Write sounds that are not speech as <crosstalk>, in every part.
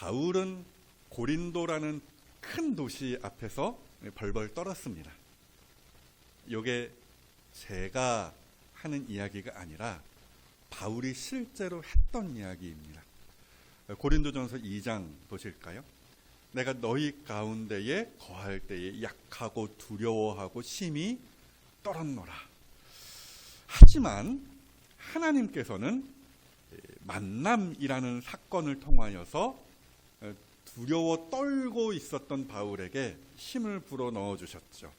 바울은 고린도라는 큰 도시 앞에서 벌벌 떨었습니다. 이게 제가 하는 이야기가 아니라 바울이 실제로 했던 이야기입니다. 고린도전서 2장 보실까요? 내가 너희 가운데에 거할 때에 약하고 두려워하고 심히 떨었노라. 하지만 하나님께서는 만남이라는 사건을 통하여서 두려워 떨고 있었던 바울에게 힘을 불어 넣어 주셨죠.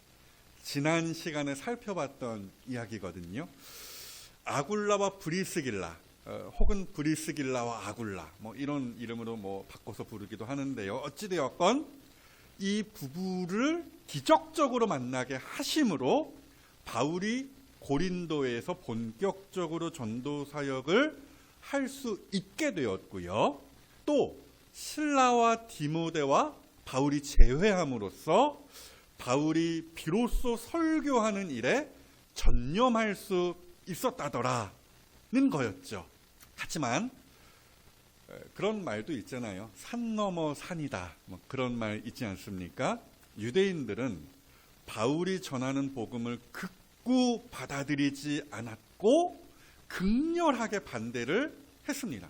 지난 시간에 살펴봤던 이야기거든요. 아굴라와 브리스길라 어, 혹은 브리스길라와 아굴라 뭐 이런 이름으로 뭐 바꿔서 부르기도 하는데요. 어찌 되었건 이 부부를 기적적으로 만나게 하심으로 바울이 고린도에서 본격적으로 전도 사역을 할 수 있게 되었고요. 또 신라와 디모데와 바울이 제회함으로써 바울이 비로소 설교하는 일에 전념할 수 있었다더라는 거였죠. 하지만 그런 말도 있잖아요. 산 넘어 산이다. 뭐 그런 말 있지 않습니까? 유대인들은 바울이 전하는 복음을 극구 받아들이지 않았고 극렬하게 반대를 했습니다.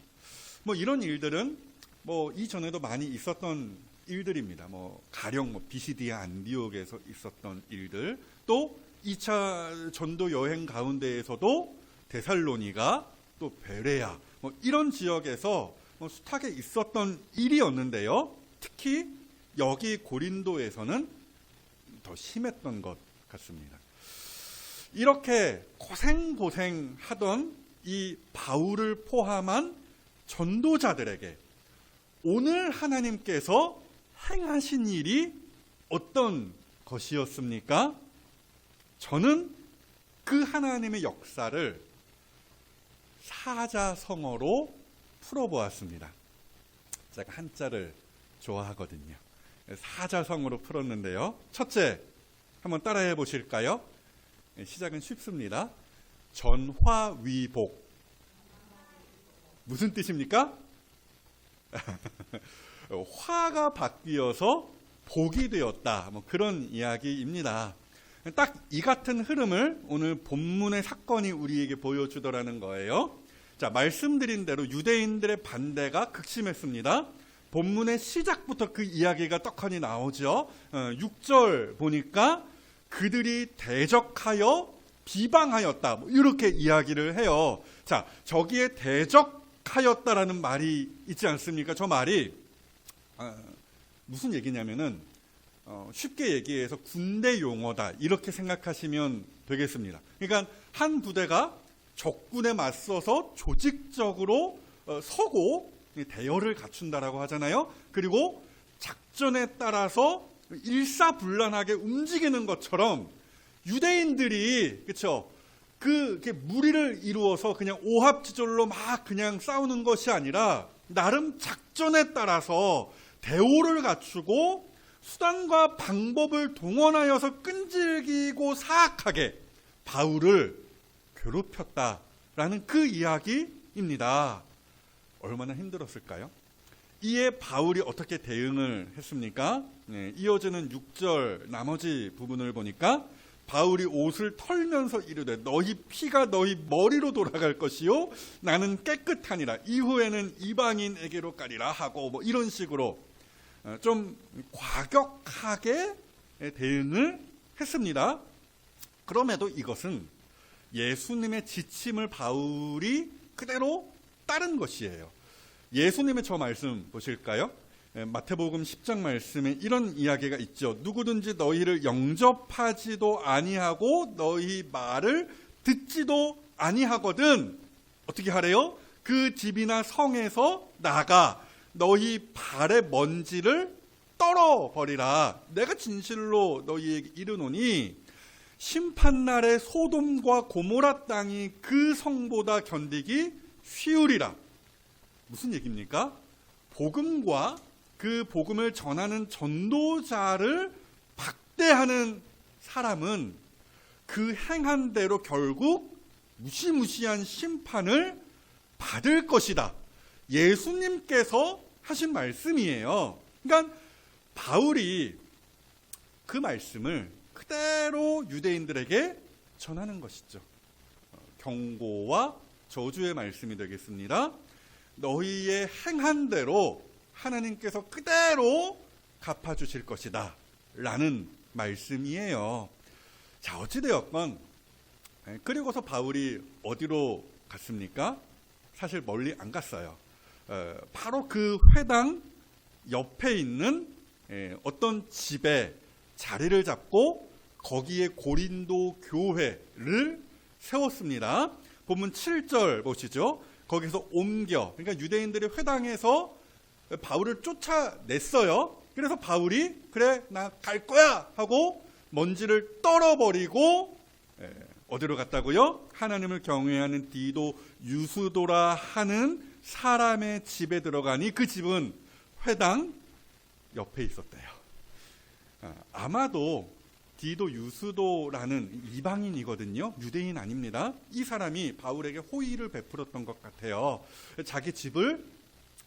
뭐 이런 일들은 뭐 이전에도 많이 있었던 일들입니다. 뭐 가령 뭐 비시디아 안디옥에서 있었던 일들, 또 2차 전도 여행 가운데에서도 데살로니가 또 베레아 뭐 이런 지역에서 뭐 숱하게 있었던 일이었는데요. 특히 여기 고린도에서는 더 심했던 것 같습니다. 이렇게 고생고생 하던 이 바울을 포함한 전도자들에게 오늘 하나님께서 행하신 일이 어떤 것이었습니까? 저는 그 하나님의 역사를 사자성어로 풀어보았습니다. 제가 한자를 좋아하거든요. 사자성어로 풀었는데요. 첫째, 한번 따라해 보실까요? 시작은 쉽습니다. 전화위복. 무슨 뜻입니까? <laughs> 화가 바뀌어서 복이 되었다. 뭐 그런 이야기입니다. 딱 이 같은 흐름을 오늘 본문의 사건이 우리에게 보여주더라는 거예요. 자, 말씀드린 대로 유대인들의 반대가 극심했습니다. 본문의 시작부터 그 이야기가 떡하니 나오죠. 6절 보니까 그들이 대적하여 비방하였다. 뭐 이렇게 이야기를 해요. 자, 저기에 대적 하였다라는 말이 있지 않습니까? 저 말이 아, 무슨 얘기냐면은 어, 쉽게 얘기해서 군대 용어다 이렇게 생각하시면 되겠습니다. 그러니까 한 부대가 적군에 맞서서 조직적으로 어, 서고 대열을 갖춘다라고 하잖아요. 그리고 작전에 따라서 일사불란하게 움직이는 것처럼 유대인들이 그렇죠. 그 무리를 이루어서 그냥 오합지졸로 막 그냥 싸우는 것이 아니라 나름 작전에 따라서 대오를 갖추고 수단과 방법을 동원하여서 끈질기고 사악하게 바울을 괴롭혔다라는 그 이야기입니다. 얼마나 힘들었을까요? 이에 바울이 어떻게 대응을 했습니까? 네, 이어지는 6절 나머지 부분을 보니까 바울이 옷을 털면서 이르되 너희 피가 너희 머리로 돌아갈 것이요 나는 깨끗하니라 이후에는 이방인에게로 가리라 하고 뭐 이런 식으로 어, 좀 과격하게 대응을 했습니다. 그럼에도 이것은 예수님의 지침을 바울이 그대로 따른 것이에요. 예수님의 저 말씀 보실까요? 예, 마태복음 10장 말씀에 이런 이야기가 있죠. 누구든지 너희를 영접하지도 아니하고 너희 말을 듣지도 아니하거든 어떻게 하래요? 그 집이나 성에서 나가 너희 발의 먼지를 떨어 버리라. 내가 진실로 너희에게 이르노니 심판날에 소돔과 고모라 땅이 그 성보다 견디기 쉬우리라. 무슨 얘기입니까? 복음과 그 복음을 전하는 전도자를 박대하는 사람은 그 행한 대로 결국 무시무시한 심판을 받을 것이다. 예수님께서 하신 말씀이에요. 그러니까 바울이 그 말씀을 그대로 유대인들에게 전하는 것이죠. 어, 경고와 저주의 말씀이 되겠습니다. 너희의 행한 대로 하나님께서 그대로 갚아주실 것이다. 라는 말씀이에요. 자, 어찌되었건, 예, 그리고서 바울이 어디로 갔습니까? 사실 멀리 안 갔어요. 어, 바로 그 회당 옆에 있는 예, 어떤 집에 자리를 잡고 거기에 고린도 교회를 세웠습니다. 본문 7절 보시죠. 거기서 옮겨, 그러니까 유대인들이 회당에서 바울을 쫓아냈어요. 그래서 바울이 그래 나 갈 거야 하고 먼지를 떨어버리고 에, 어디로 갔다고요? 하나님을 경외하는 디도 유수도라 하는 사람의 집에 들어가니 그 집은 회당 옆에 있었대요. 아, 아마도 디도 유수도라는 이방인이거든요. 유대인 아닙니다. 이 사람이 바울에게 호의를 베풀었던 것 같아요. 자기 집을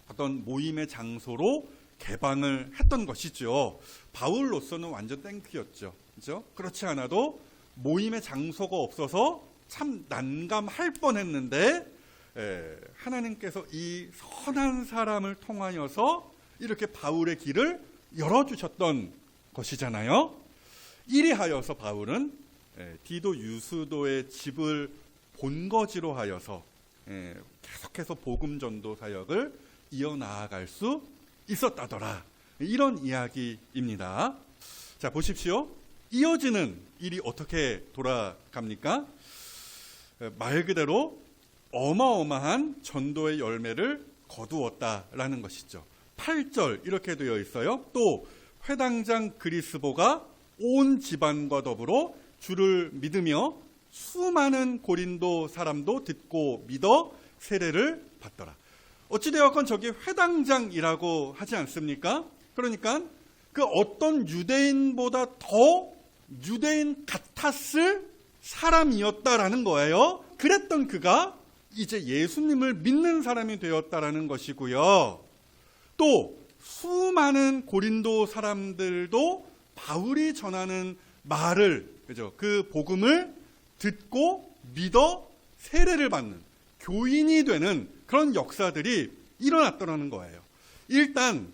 어떤 모임의 장소로 개방을 했던 것이죠. 바울로서는 완전 땡큐였죠. 그죠? 그렇지 않아도 모임의 장소가 없어서 참 난감할 뻔했는데 에, 하나님께서 이 선한 사람을 통하여서 이렇게 바울의 길을 열어주셨던 것이잖아요. 이리하여서 바울은 에, 디도 유수도의 집을 본거지로 하여서 에, 계속해서 복음 전도 사역을 이어나아갈 수 있었다더라. 이런 이야기입니다. 자, 보십시오. 이어지는 일이 어떻게 돌아갑니까? 말 그대로 어마어마한 전도의 열매를 거두었다라는 것이죠. 8절 이렇게 되어 있어요. 또 회당장 그리스보가 온 집안과 더불어 주를 믿으며 수많은 고린도 사람도 듣고 믿어 세례를 받더라. 어찌되었건 저기 회당장이라고 하지 않습니까? 그러니까 그 어떤 유대인보다 더 유대인 같았을 사람이었다라는 거예요. 그랬던 그가 이제 예수님을 믿는 사람이 되었다라는 것이고요. 또 수많은 고린도 사람들도 바울이 전하는 말을 그죠? 그 복음을 듣고 믿어 세례를 받는 교인이 되는 그런 역사들이 일어났더라는 거예요. 일단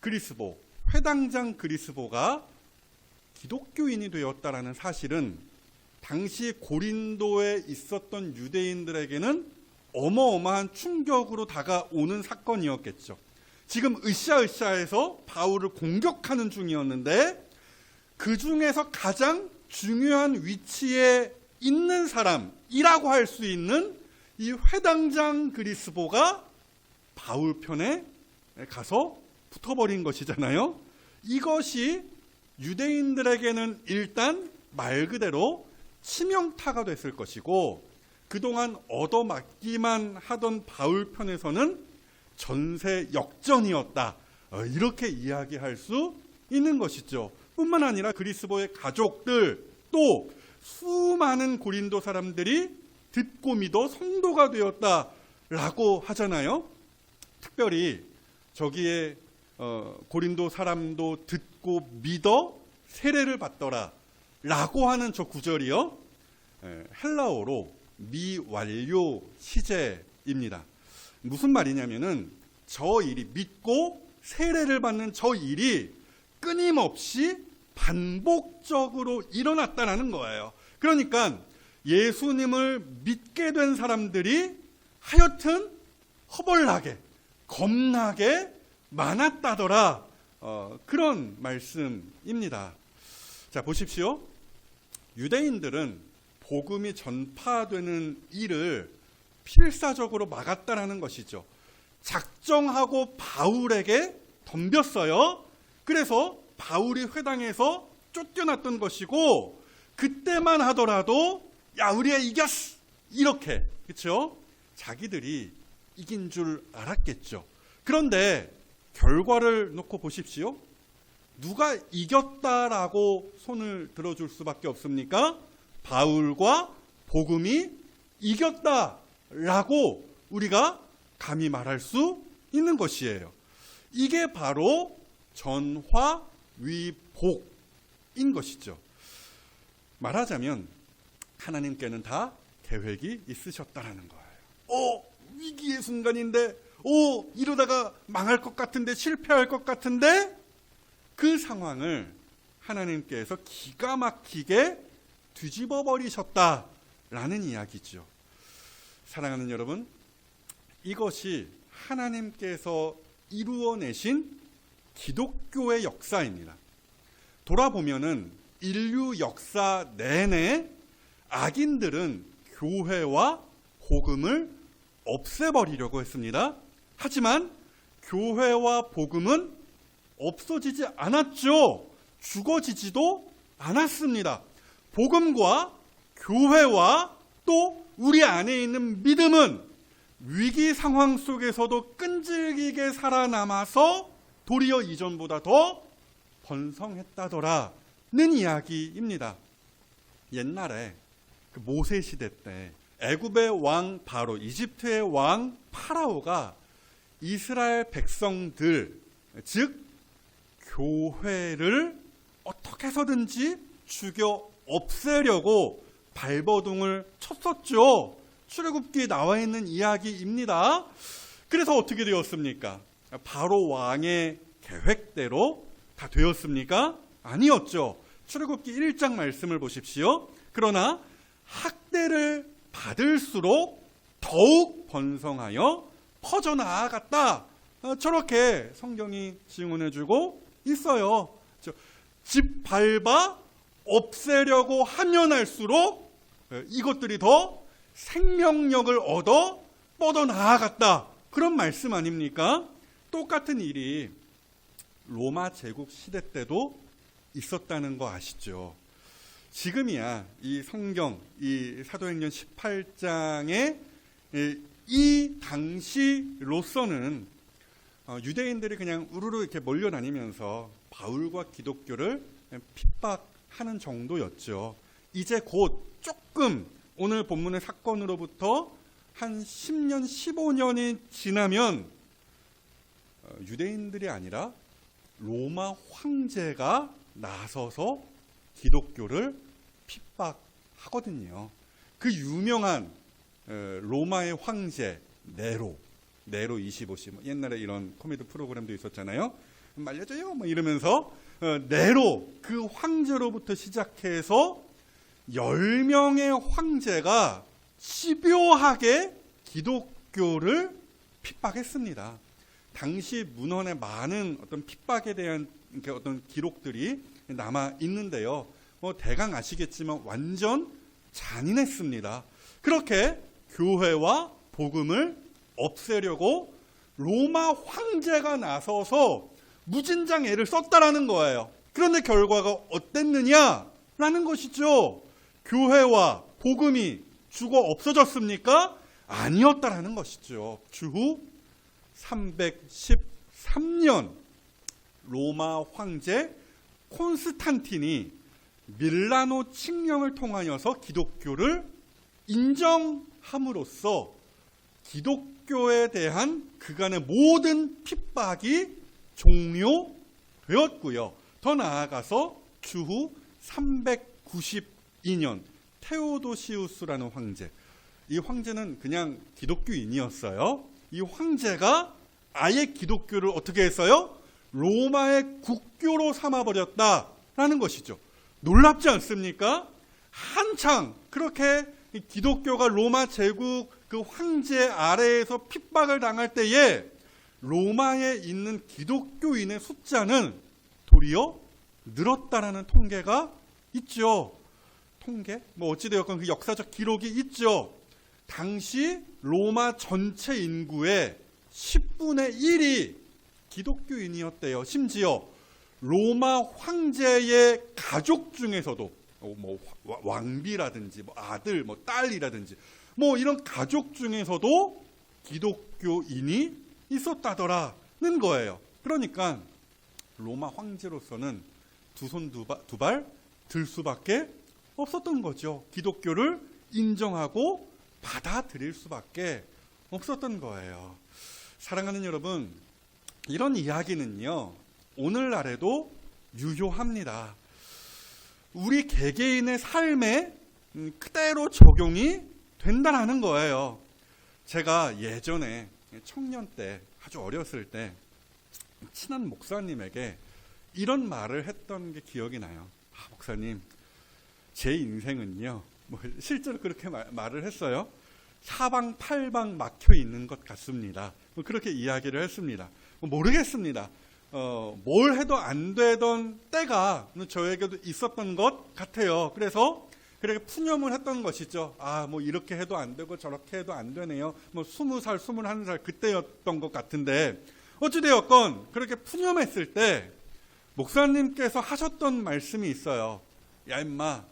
그리스보 회당장 그리스보가 기독교인이 되었다라는 사실은 당시 고린도에 있었던 유대인들에게는 어마어마한 충격으로 다가오는 사건이었겠죠. 지금 으쌰으쌰해서 바울을 공격하는 중이었는데 그 중에서 가장 중요한 위치에 있는 사람이라고 할 수 있는 이 회당장 그리스보가 바울 편에 가서 붙어버린 것이잖아요. 이것이 유대인들에게는 일단 말 그대로 치명타가 됐을 것이고 그동안 얻어맞기만 하던 바울 편에서는 전세 역전이었다. 어, 이렇게 이야기할 수 있는 것이죠. 뿐만 아니라 그리스보의 가족들 또 수많은 고린도 사람들이 듣고 믿어 성도가 되었다라고 하잖아요. 특별히 저기에 어, 고린도 사람도 듣고 믿어 세례를 받더라라고 하는 저 구절이요. 에, 헬라어로 미완료 시제입니다. 무슨 말이냐면은 저 일이 믿고 세례를 받는 저 일이 끊임없이 반복적으로 일어났다라는 거예요. 그러니까 예수님을 믿게 된 사람들이 하여튼 허벌나게 겁나게 많았다더라. 어, 그런 말씀입니다. 자, 보십시오. 유대인들은 복음이 전파되는 일을 필사적으로 막았다라는 것이죠. 작정하고 바울에게 덤볐어요. 그래서 바울이 회당에서 쫓겨났던 것이고 그때만 하더라도 야 우리가 이겼어 이렇게 그렇죠? 자기들이 이긴 줄 알았겠죠. 그런데 결과를 놓고 보십시오. 누가 이겼다라고 손을 들어줄 수밖에 없습니까? 바울과 복음이 이겼다라고 우리가 감히 말할 수 있는 것이에요. 이게 바로 전화 위복인 것이죠. 말하자면 하나님께는 다 계획이 있으셨다라는 거예요. 어, 위기의 순간인데, 어, 이러다가 망할 것 같은데, 실패할 것 같은데, 그 상황을 하나님께서 기가 막히게 뒤집어 버리셨다라는 이야기죠. 사랑하는 여러분, 이것이 하나님께서 이루어내신 기독교의 역사입니다. 돌아보면은 인류 역사 내내 악인들은 교회와 복음을 없애버리려고 했습니다. 하지만 교회와 복음은 없어지지 않았죠. 죽어지지도 않았습니다. 복음과 교회와 또 우리 안에 있는 믿음은 위기 상황 속에서도 끈질기게 살아남아서 도리어 이전보다 더 번성했다더라는 이야기입니다. 옛날에 그 모세 시대 때 애굽의 왕 바로 이집트의 왕 파라오가 이스라엘 백성들 즉 교회를 어떻게 해서든지 죽여 없애려고 발버둥을 쳤었죠. 출애굽기에 나와 있는 이야기입니다. 그래서 어떻게 되었습니까? 바로 왕의 계획대로 다 되었습니까? 아니었죠. 출애굽기 1장 말씀을 보십시오. 그러나 학대를 받을수록 더욱 번성하여 퍼져나갔다. 어, 저렇게 성경이 증언해주고 있어요. 저, 집 밟아 없애려고 하면 할수록 어, 이것들이 더 생명력을 얻어 뻗어나갔다. 그런 말씀 아닙니까? 똑같은 일이 로마 제국 시대 때도 있었다는 거 아시죠? 지금이야 이 성경 이 사도행전 18장의 이 당시로서는 어, 유대인들이 그냥 우르르 이렇게 몰려다니면서 바울과 기독교를 핍박하는 정도였죠. 이제 곧 조금 오늘 본문의 사건으로부터 한 10년, 15년이 지나면 어, 유대인들이 아니라 로마 황제가 나서서 기독교를 핍박하거든요. 그 유명한 어, 로마의 황제 네로, 네로 25시 뭐 옛날에 이런 코미디 프로그램도 있었잖아요. 말려줘요 뭐 이러면서 어, 네로 그 황제로부터 시작해서 10명의 황제가 집요하게 기독교를 핍박했습니다. 당시 문헌에 많은 어떤 핍박에 대한 어떤 기록들이 남아 있는데요. 뭐 대강 아시겠지만 완전 잔인했습니다. 그렇게 교회와 복음을 없애려고 로마 황제가 나서서 무진장 애를 썼다라는 거예요. 그런데 결과가 어땠느냐라는 것이죠. 교회와 복음이 죽어 없어졌습니까? 아니었다라는 것이죠. 주후 313년 로마 황제 콘스탄틴이 밀라노 칙령을 통하여서 기독교를 인정함으로써 기독교에 대한 그간의 모든 핍박이 종료되었고요. 더 나아가서 주후 392년 테오도시우스라는 황제. 이 황제는 그냥 기독교인이었어요. 이 황제가 아예 기독교를 어떻게 했어요? 로마의 국교로 삼아버렸다라는 것이죠. 놀랍지 않습니까? 한창 그렇게 기독교가 로마 제국 그 황제 아래에서 핍박을 당할 때에 로마에 있는 기독교인의 숫자는 도리어 늘었다라는 통계가 있죠. 통계? 뭐 어찌되었건 그 역사적 기록이 있죠. 당시 로마 전체 인구의 10분의 1이 기독교인이었대요. 심지어 로마 황제의 가족 중에서도 어, 뭐 왕비라든지 뭐 아들, 뭐 딸이라든지 뭐 이런 가족 중에서도 기독교인이 있었다더라는 거예요. 그러니까 로마 황제로서는 두 손 두 발 들 수밖에 없었던 거죠. 기독교를 인정하고 받아들일 수밖에 없었던 거예요. 사랑하는 여러분, 이런 이야기는요, 오늘날에도 유효합니다. 우리 개개인의 삶에 음, 그대로 적용이 된다라는 거예요. 제가 예전에 청년 때, 아주 어렸을 때, 친한 목사님에게 이런 말을 했던 게 기억이 나요. 아, 목사님, 제 인생은요, 뭐 실제로 그렇게 말, 말을 했어요. 사방 팔방 막혀 있는 것 같습니다. 뭐 그렇게 이야기를 했습니다. 뭐 모르겠습니다. 어, 뭘 해도 안 되던 때가 저에게도 있었던 것 같아요. 그래서 그렇게 푸념을 했던 것이죠. 아, 뭐 이렇게 해도 안 되고 저렇게 해도 안 되네요. 뭐 스무 살, 스물한 살 그때였던 것 같은데 어찌되었건 그렇게 푸념했을 때 목사님께서 하셨던 말씀이 있어요. 야, 임마.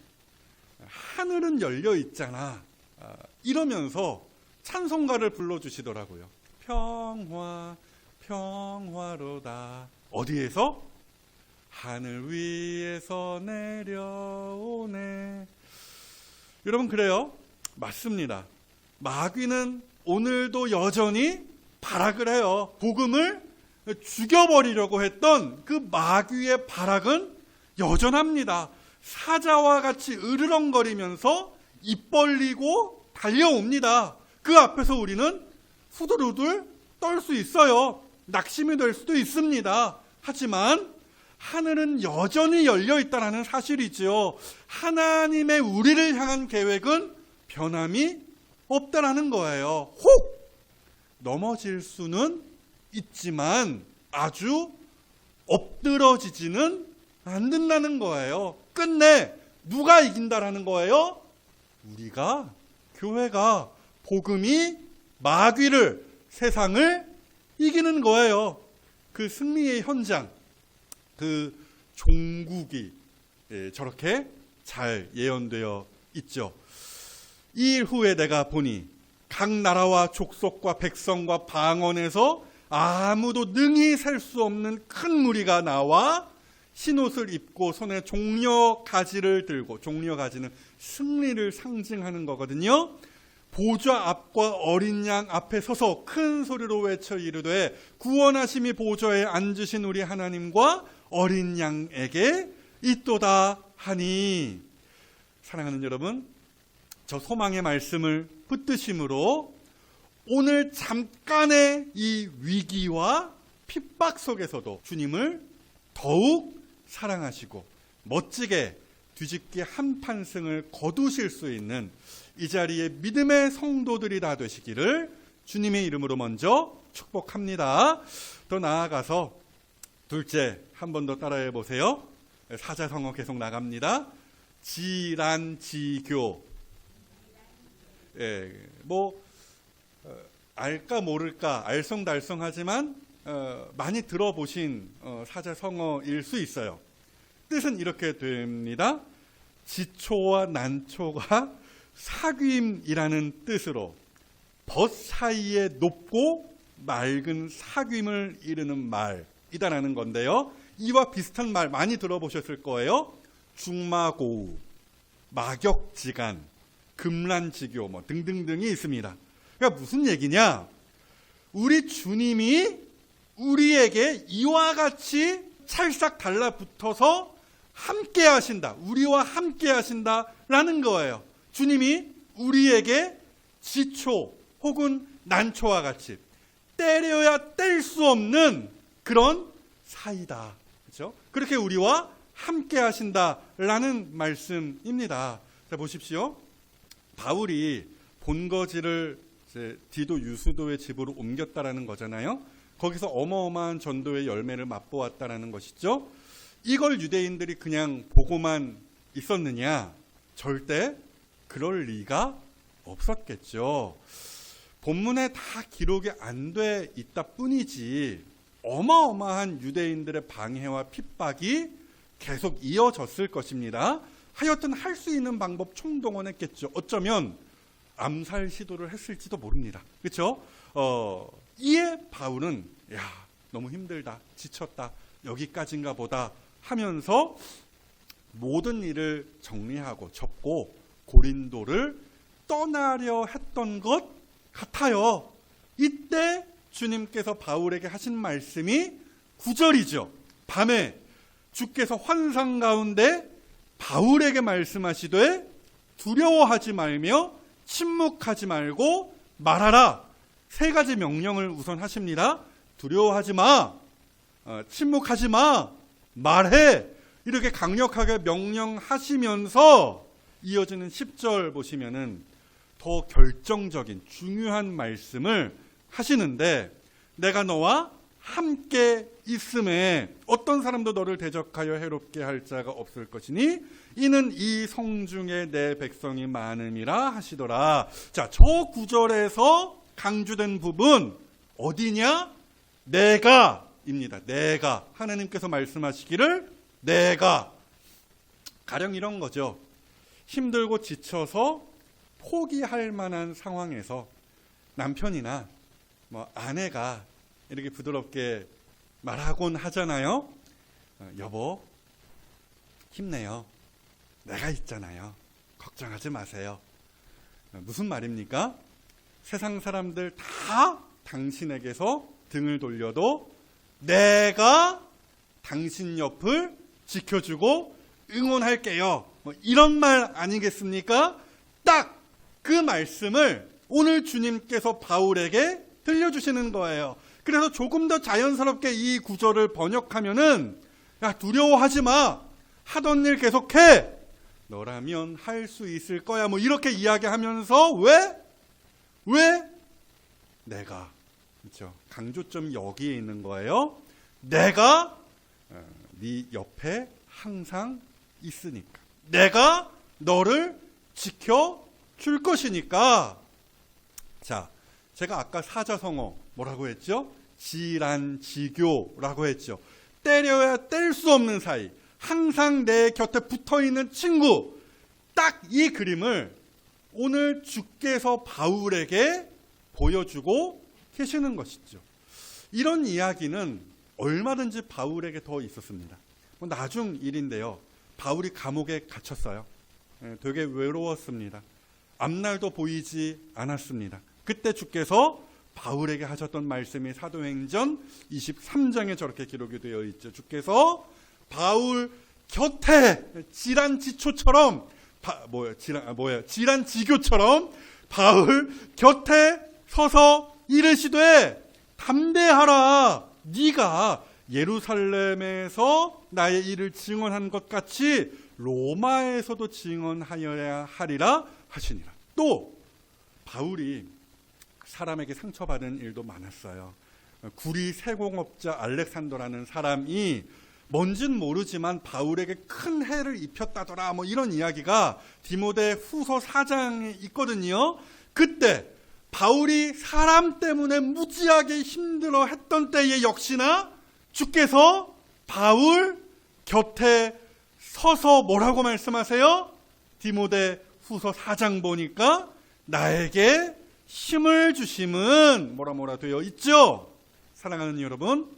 하늘은 열려 있잖아. 아, 이러면서 찬송가를 불러주시더라고요. 평화, 평화로다. 어디에서? 하늘 위에서 내려오네. 여러분, 그래요? 맞습니다. 마귀는 오늘도 여전히 발악을 해요. 복음을 죽여버리려고 했던 그 마귀의 발악은 여전합니다. 사자와 같이 으르렁거리면서 입 벌리고 달려옵니다. 그 앞에서 우리는 후들후들 떨 수 있어요. 낙심이 될 수도 있습니다. 하지만 하늘은 여전히 열려 있다는 사실이지요. 하나님의 우리를 향한 계획은 변함이 없다라는 거예요. 혹 넘어질 수는 있지만 아주 엎드러지지는 않는다는 거예요. 끝내 누가 이긴다라는 거예요? 우리가 교회가 복음이 마귀를 세상을 이기는 거예요. 그 승리의 현장, 그 종국이 예, 저렇게 잘 예언되어 있죠. 이 일 후에 내가 보니 각 나라와 족속과 백성과 방언에서 아무도 능히 셀 수 없는 큰 무리가 나와 흰옷을 입고 손에 종려 가지를 들고 종려 가지는 승리를 상징하는 거거든요. 보좌 앞과 어린 양 앞에 서서 큰 소리로 외쳐 이르되 구원하심이 보좌에 앉으신 우리 하나님과 어린 양에게 있도다 하니. 사랑하는 여러분 저 소망의 말씀을 붙드심으로 오늘 잠깐의 이 위기와 핍박 속에서도 주님을 더욱 사랑하시고 멋지게 뒤집기 한 판승을 거두실 수 있는 이 자리에 믿음의 성도들이 다 되시기를 주님의 이름으로 먼저 축복합니다. 더 나아가서 둘째 한 번 더 따라해 보세요. 사자성어 계속 나갑니다. 지란지교. 예, 뭐 어, 알까 모를까 알쏭달쏭하지만 어, 많이 들어보신 어, 사자성어일 수 있어요. 뜻은 이렇게 됩니다. 지초와 난초가 사귐이라는 뜻으로 벗 사이에 높고 맑은 사귐을 이르는 말이다라는 건데요. 이와 비슷한 말 많이 들어보셨을 거예요. 중마고우, 마격지간, 금란지교 뭐 등등등이 있습니다. 그러니까 무슨 얘기냐? 우리 주님이 우리에게 이와 같이 찰싹 달라붙어서 함께 하신다. 우리와 함께 하신다라는 거예요. 주님이 우리에게 지초 혹은 난초와 같이 때려야 뗄 수 없는 그런 사이다. 그렇죠? 그렇게 우리와 함께 하신다라는 말씀입니다. 자 보십시오. 바울이 본거지를 디도 유수도의 집으로 옮겼다라는 거잖아요. 거기서 어마어마한 전도의 열매를 맛보았다라는 것이죠. 이걸 유대인들이 그냥 보고만 있었느냐? 절대 그럴 리가 없었겠죠. 본문에 다 기록이 안 돼 있다 뿐이지 어마어마한 유대인들의 방해와 핍박이 계속 이어졌을 것입니다. 하여튼 할 수 있는 방법 총동원했겠죠. 어쩌면 암살 시도를 했을지도 모릅니다. 그렇죠? 어, 이에 바울은 야 너무 힘들다, 지쳤다, 여기까지인가 보다 하면서 모든 일을 정리하고 접고 고린도를 떠나려 했던 것 같아요. 이때 주님께서 바울에게 하신 말씀이 구절이죠. 밤에 주께서 환상 가운데 바울에게 말씀하시되 두려워하지 말며 침묵하지 말고 말하라. 세 가지 명령을 우선 하십니다. 두려워하지 마. 어, 침묵하지 마. 말해. 이렇게 강력하게 명령하시면서 이어지는 10절 보시면은 더 결정적인 중요한 말씀을 하시는데 내가 너와 함께 있음에 어떤 사람도 너를 대적하여 해롭게 할 자가 없을 것이니 이는 이 성중에 내 백성이 많음이라 하시더라. 자, 저 구절에서 강조된 부분 어디냐? 내가입니다. 내가 하나님께서 말씀하시기를 내가 가령 이런 거죠. 힘들고 지쳐서 포기할 만한 상황에서 남편이나 뭐 아내가 이렇게 부드럽게 말하곤 하잖아요. 어, 여보, 힘내요. 내가 있잖아요. 걱정하지 마세요. 어, 무슨 말입니까? 세상 사람들 다 당신에게서 등을 돌려도 내가 당신 옆을 지켜주고 응원할게요. 뭐 이런 말 아니겠습니까? 딱 그 말씀을 오늘 주님께서 바울에게 들려주시는 거예요. 그래서 조금 더 자연스럽게 이 구절을 번역하면은 야 두려워하지 마 하던 일 계속해 너라면 할 수 있을 거야 뭐 이렇게 이야기하면서 왜 왜? 내가 그렇죠 강조점이 여기에 있는 거예요. 내가 어, 네 옆에 항상 있으니까 내가 너를 지켜 줄 것이니까 자 제가 아까 사자성어 뭐라고 했죠? 지란지교라고 했죠. 때려야 뗄 수 없는 사이, 항상 내 곁에 붙어 있는 친구. 딱 이 그림을 오늘 주께서 바울에게 보여주고 계시는 것이죠. 이런 이야기는 얼마든지 바울에게 더 있었습니다. 뭐 나중 일인데요. 바울이 감옥에 갇혔어요. 예, 되게 외로웠습니다. 앞날도 보이지 않았습니다. 그때 주께서 바울에게 하셨던 말씀이 사도행전 23장에 저렇게 기록이 되어 있죠. 주께서 바울 곁에 질환지초처럼 바, 뭐야 질환 아, 뭐야 질환지교처럼 바울 곁에 서서 이르시되 담대하라 네가 예루살렘에서 나의 일을 증언한 것 같이 로마에서도 증언하여야 하리라 하시니라. 또 바울이 사람에게 상처받은 일도 많았어요. 구리 세공업자 알렉산더라는 사람이 뭔진 모르지만 바울에게 큰 해를 입혔다더라 뭐 이런 이야기가 디모데 후서 4장에 있거든요. 그때 바울이 사람 때문에 무지하게 힘들어 했던 때에 역시나 주께서 바울 곁에 서서 뭐라고 말씀하세요? 디모데 후서 4장 보니까 나에게 힘을 주심은 뭐라 뭐라 되어 있죠? 사랑하는 여러분,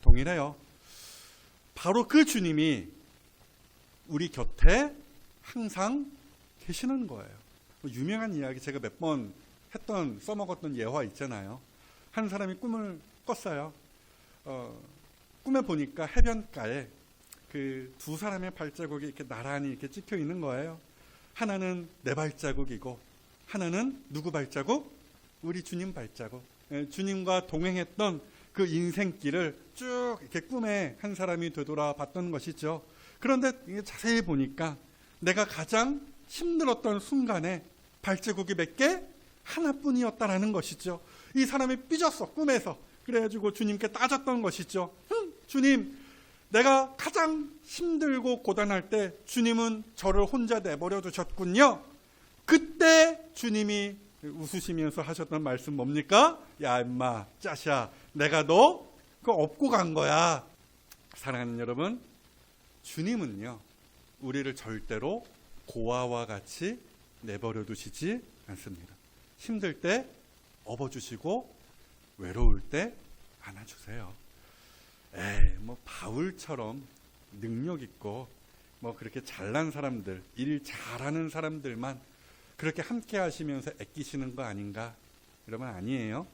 동일해요. 바로 그 주님이 우리 곁에 항상 계시는 거예요. 유명한 이야기 제가 몇 번 했던 써먹었던 예화 있잖아요. 한 사람이 꿈을 꿨어요. 어, 꿈에 보니까 해변가에 그 두 사람의 발자국이 이렇게 나란히 이렇게 찍혀 있는 거예요. 하나는 내 발자국이고 하나는 누구 발자국? 우리 주님 발자국. 예, 주님과 동행했던 그 인생길을 쭉 이렇게 꿈에 한 사람이 되돌아 봤던 것이죠. 그런데 자세히 보니까 내가 가장 힘들었던 순간에 발자국이 몇 개? 하나뿐이었다라는 것이죠. 이 사람이 삐졌어, 꿈에서. 그래가지고 주님께 따졌던 것이죠. 흠, 주님, 내가 가장 힘들고 고단할 때 주님은 저를 혼자 내버려 두셨군요. 그때 주님이 웃으시면서 하셨던 말씀 뭡니까? 야, 임마, 짜샤, 내가 너 그거 업고 간 거야. 사랑하는 여러분, 주님은요, 우리를 절대로 고아와 같이 내버려 두시지 않습니다. 힘들 때 업어주시고, 외로울 때 안아주세요. 에이, 뭐, 바울처럼 능력 있고, 뭐, 그렇게 잘난 사람들, 일 잘하는 사람들만 그렇게 함께 하시면서 애끼시는 거 아닌가? 여러분, 아니에요.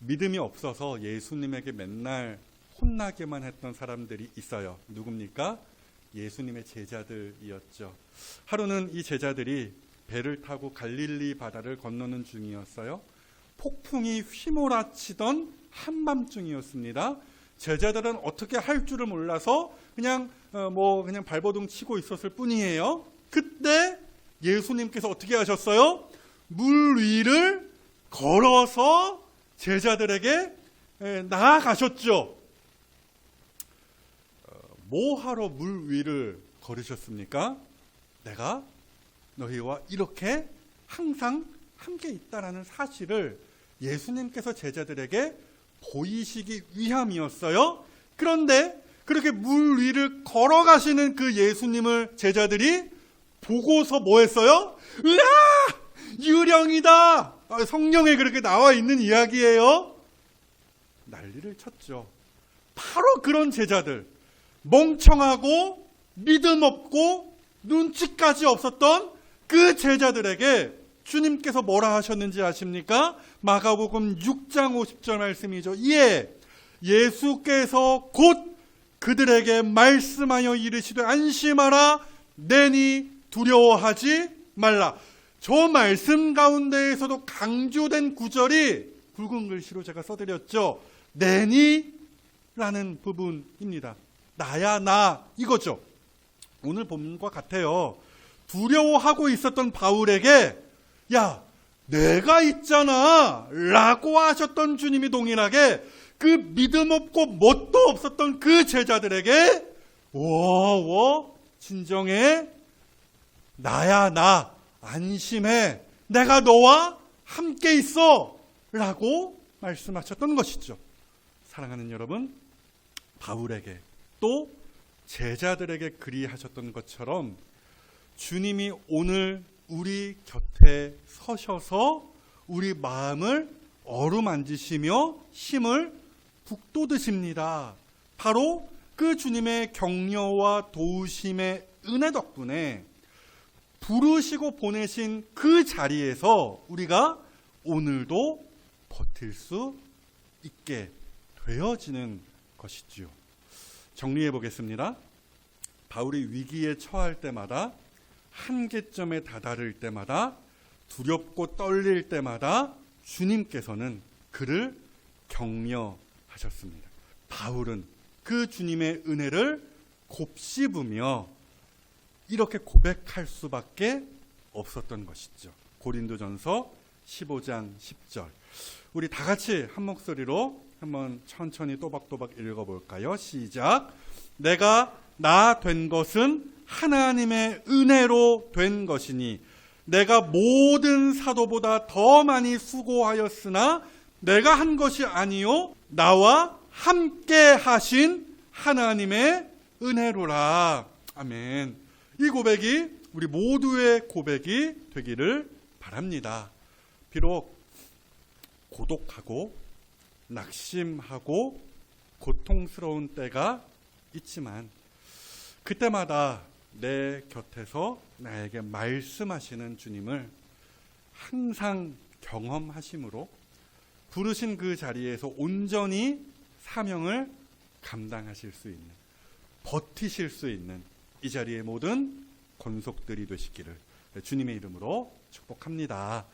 믿음이 없어서 예수님에게 맨날 혼나게만 했던 사람들이 있어요. 누굽니까? 예수님의 제자들이었죠. 하루는 이 제자들이 배를 타고 갈릴리 바다를 건너는 중이었어요. 폭풍이 휘몰아치던 한밤중이었습니다. 제자들은 어떻게 할 줄을 몰라서 그냥 어, 뭐 그냥 발버둥 치고 있었을 뿐이에요. 그때 예수님께서 어떻게 하셨어요? 물 위를 걸어서 제자들에게 에, 나아가셨죠. 어, 뭐 하러 물 위를 걸으셨습니까? 내가 너희와 이렇게 항상 함께 있다라는 사실을 예수님께서 제자들에게 보이시기 위함이었어요. 그런데 그렇게 물 위를 걸어가시는 그 예수님을 제자들이 보고서 뭐 했어요? 으아! 유령이다! 아, 성경에 그렇게 나와 있는 이야기예요. 난리를 쳤죠. 바로 그런 제자들. 멍청하고 믿음 없고 눈치까지 없었던 그 제자들에게 주님께서 뭐라 하셨는지 아십니까? 마가복음 6장 50절 말씀이죠. 예. 예수께서 곧 그들에게 말씀하여 이르시되 안심하라 내니 두려워하지 말라. 저 말씀 가운데에서도 강조된 구절이 굵은 글씨로 제가 써드렸죠. 내니라는 부분입니다. 나야 나 이거죠. 오늘 본문과 같아요. 두려워하고 있었던 바울에게 야 내가 있잖아. 라고 하셨던 주님이 동일하게 그 믿음 없고 뭣도 없었던 그 제자들에게 워워 진정해. 나야 나 안심해. 내가 너와 함께 있어. 라고 말씀하셨던 것이죠. 사랑하는 여러분 바울에게 또 제자들에게 그리하셨던 것처럼 주님이 오늘 우리 곁에 서셔서 우리 마음을 어루만지시며 힘을 북돋으십니다. 바로 그 주님의 격려와 도우심의 은혜 덕분에 부르시고 보내신 그 자리에서 우리가 오늘도 버틸 수 있게 되어지는 것이지요. 정리해 보겠습니다. 바울이 위기에 처할 때마다 한계점에 다다를 때마다 두렵고 떨릴 때마다 주님께서는 그를 격려하셨습니다. 바울은 그 주님의 은혜를 곱씹으며 이렇게 고백할 수밖에 없었던 것이죠. 고린도전서 15장 10절. 우리 다 같이 한 목소리로 한번 천천히 또박또박 읽어볼까요? 시작. 내가 나 된 것은 하나님의 은혜로 된 것이니 내가 모든 사도보다 더 많이 수고하였으나 내가 한 것이 아니요 나와 함께 하신 하나님의 은혜로라. 아멘. 이 고백이 우리 모두의 고백이 되기를 바랍니다. 비록 고독하고 낙심하고 고통스러운 때가 있지만 그때마다 내 곁에서 나에게 말씀하시는 주님을 항상 경험하심으로 부르신 그 자리에서 온전히 사명을 감당하실 수 있는 버티실 수 있는 이 자리의 모든 권속들이 되시기를 주님의 이름으로 축복합니다.